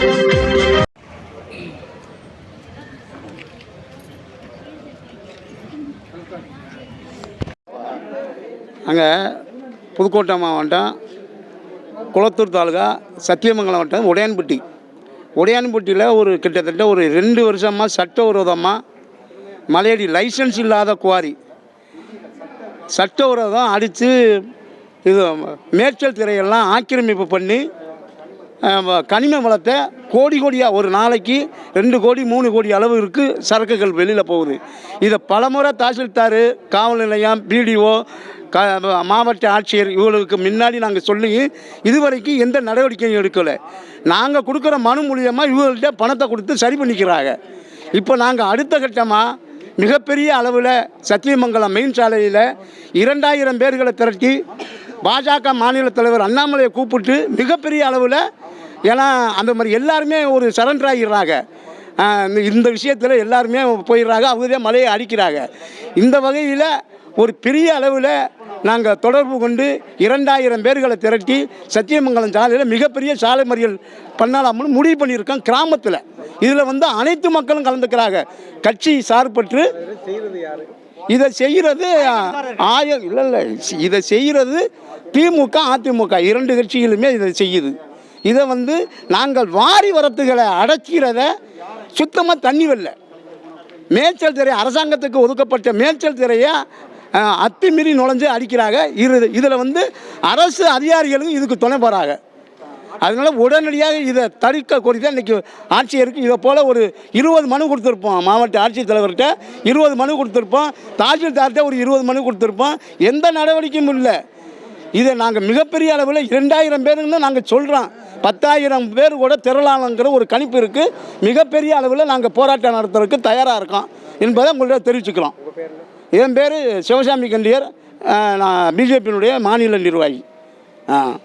அங்கே புதுக்கோட்டை மாவட்டம் குளத்தூர் தாலுகா சத்தியமங்கலம் மாவட்டம் உடையான்பட்டி. உடையான்பட்டியில் ஒரு கிட்டத்தட்ட ஒரு ரெண்டு வருஷமாக சட்டவிரோதமாக மலையடி லைசன்ஸ் இல்லாத குவாரி. சட்டவிரோதம் அடித்து இது மேய்ச்சல் திரையெல்லாம் ஆக்கிரமிப்பு பண்ணி கனிம வளத்தை கோடி கோடியாக ஒரு நாளைக்கு ரெண்டு கோடி மூணு கோடி அளவு இருக்குது சரக்குகள் வெளியில் போகுது. இதை பலமுறை தாசில்தார் காவல் நிலையம் பிடிஓ க மாவட்ட ஆட்சியர் இவர்களுக்கு முன்னாடி நாங்கள் சொல்லி இதுவரைக்கும் எந்த நடவடிக்கையும் எடுக்கலை. நாங்கள் கொடுக்குற மனு மூலியமாக இவங்கள்ட்ட பணத்தை கொடுத்து சரி பண்ணிக்கிறாங்க. இப்போ நாங்கள் அடுத்த கட்டமாக மிகப்பெரிய அளவில் சத்தியமங்கலம் மெயின் சாலையில் இரண்டாயிரம் பேர்களை திரட்டி பாஜக மாநில தலைவர் அண்ணாமலையை கூப்பிட்டு மிகப்பெரிய அளவில் ஏன்னா அந்த மாதிரி எல்லாருமே ஒரு சரண்டர் ஆகிடுறாங்க. இந்த- இந்த விஷயத்தில் எல்லாருமே போயிடுறாங்க அவங்க தான் மலையை அடிக்கிறாங்க. இந்த வகையில் ஒரு பெரிய அளவில் நாங்கள் தொடர்பு கொண்டு இரண்டாயிரம் பேர்களை திரட்டி சத்தியமங்கலம் சாலையில் மிகப்பெரிய சாலை மறியல் பண்ணலாம்னு முடிவு பண்ணியிருக்கோம் கிராமத்தில். இதில் வந்து அனைத்து மக்களும் கலந்துக்கிறாங்க. கட்சி சார்பற்று இதை செய்கிறது ஆய இல்லை இல்லை இதை செய்கிறது திமுக அதிமுக இரண்டு கட்சிகளுமே இதை செய்யுது. இதை வந்து நாங்கள் வாரி வரத்துகளை அடைக்கிறத சுத்தமாக தண்ணி வரல. மேய்ச்சல் திரை அரசாங்கத்துக்கு ஒதுக்கப்பட்ட மேய்ச்சல் திரையை அத்துமீறி நுழைஞ்சு அடிக்கிறாங்க. இரு இதில் வந்து அரசு அதிகாரிகளும் இதுக்கு துணை போகிறாங்க அதனால் உடனடியாக இதை தடுக்க கோரி தான் இன்றைக்கி ஆட்சியருக்கு இதை போல் ஒரு இருபது மனு கொடுத்துருப்போம். மாவட்ட ஆட்சித்தலைவர்கிட்ட இருபது மனு கொடுத்துருப்போம். தாசில்தார்கிட்ட ஒரு இருபது மனு கொடுத்துருப்போம். எந்த நடவடிக்கையும் இல்லை. இதை நாங்கள் மிகப்பெரிய அளவில் இரண்டாயிரம் பேருன்னு நாங்கள் சொல்கிறோம் பத்தாயிரம் பேர் கூட திரளானங்கிற ஒரு கணிப்பு இருக்குது மிகப்பெரிய அளவில் நாங்கள் போராட்டம் நடத்துறதுக்கு தயாராக இருக்கோம் என்பதை உங்கள்கிட்ட தெரிவிச்சுக்கிறோம். என் பேர் சிவசாமி கண்டியர். நான் பிஜேபியினுடைய மாநில நிர்வாகி. ஆ.